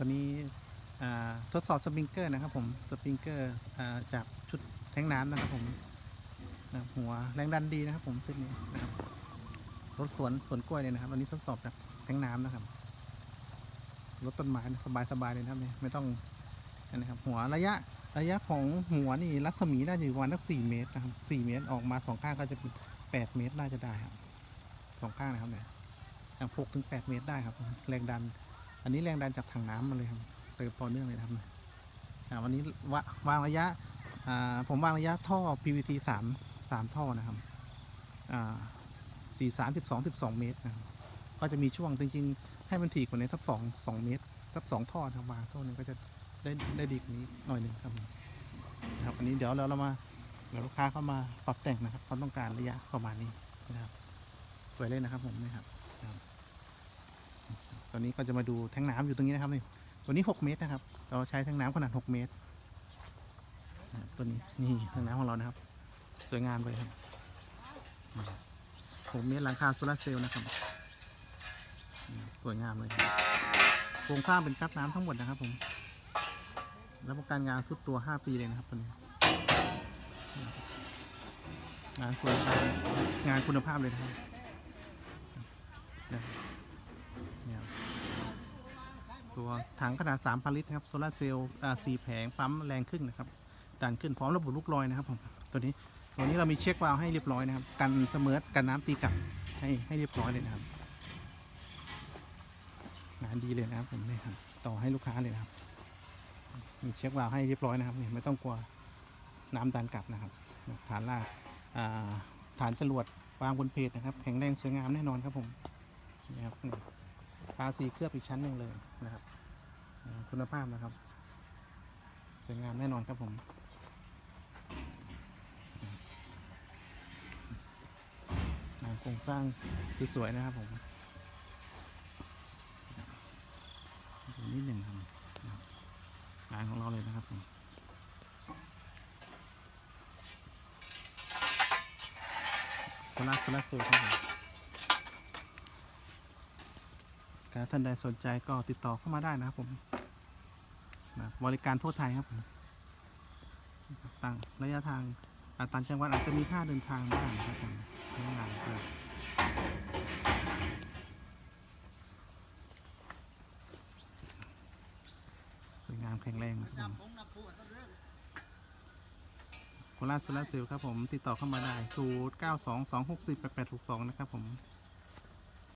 วันนี้ทดสอบสปริงเกอร์นะครับผมสปริงเกอร์อาจากชุดแทงน้ำนะครับผมหัวแรงดันดีนะครับผมเส้นนี้นะครับรถสวนสวนกล้วยเนี่ยนะครับวันนี้ทดสอบจากแทงน้ำนะครับรถต้นไม้สบายสบายเลยนะครับเนี่ยไม่ต้องนะครับ หัวระยะระยะของหัวนี่รัศมีน่าจะอยู่ประมาณสักสี่เมตรนะครับสี่เมตรออกมาสองข้างก็จะเป็นแปดเมตรน่าจะได้ครับสองข้างนะครับเนี่ยจากหกถึงแปดเมตรได้ครับ แรงดัน อันนี้แรงดันจากถังน้ำมาเลยครับเติมต่อเนื่องเลยนะครับวันนี้ววางระยะผมวางระยะท่อ PVC สามสามท่อนะครับสี่สามสิบสองสิบสองเมตรนะครับก็จะมีช่วงจริง ๆ ให้มันถี่กว่านี้สักสองสองเมตรสักสองท่อนะครับวางท่อหนึงก็จะได้ได้ดีกว่านี้หน่อยหนึ่งครับนะครับอันนี้เดี๋ยวเราเรามาเดี๋ยวลูกค้าเข้ามาปรับแต่งนะครับความต้องการระยะประมาณนี้นะครับ สวยเลยนะครับผมนี่ครับ อนนี้ก็จะมาดูแทงน้ำอยู่ตรงนี้นะครับนี่ตัวนี้ 6 เมตรนะครับ เราใช้แทงน้ำขนาด 6 เมตรตัวนี้นี่แทงน้ำของเรานะครับ สวยงามเลยครับ6เมตรหลังคาโซลาเซลล์นะครับ สวยงามเลยโครงสร้างเป็นกั๊กน้ำทั้งหมดนะครับผมรับประกันงานสุดตัว 5 ปีเลยนะครับตัวนี้งานสวยงามงานคุณภาพเลยนะครับ เนี่ย ตัวถังขนาด 3,000 ลิตรนะครับโซลาเซลล์อ่แผงปั๊มแรงขึ้นนะครับดันขึ้นพร้อมระบบลูกลอยนะครับผมตัวนี้ตัวนี้เรามีเช็ควาล์วให้เรียบร้อยนะครับกันเสมอกันน้ำตีกลับให้ให้เรียบร้อยเลยนะครับงานดีเลยนะครับผมนี่ครับต่อให้ลูกค้าเลยนะครับ มีเช็ควาล์วให้เรียบร้อยนะครับเนี่ยไม่ต้องกลัวน้ำดันกลับนะครับฐานล่าฐานจรวดวางบนเพจนะครับ แข็งแรงสวยงามแน่นอนครับผมนี่ครับ นี่ทาสีเคลือบอีกชั้นหนึ่งเลยนะครับ คุณภาพนะครับ สวยงามแน่นอนครับผมงานโครงสร้างสวยๆนะครับผมนิดหนึ่งครับงานของเราเลยนะครับผมโซลาร์โซลาร์เซลล์ครับผม ถ้าท่านใดสนใจก็ติดต่อเข้ามาได้นะครับผมนะบริการทั่วไทยครับผมต่างระยะทางอ่าต่างจังหวัดอาจจะมีค่าเดินทางบ้างครับผมใช้งานครับสวยงามแข็งแรงนะครับผมโคราชโซลาเซลล์ครับผมติดต่อเข้ามาได้ 0 9 2 2 6 4 8 8 6 2 นะครับผม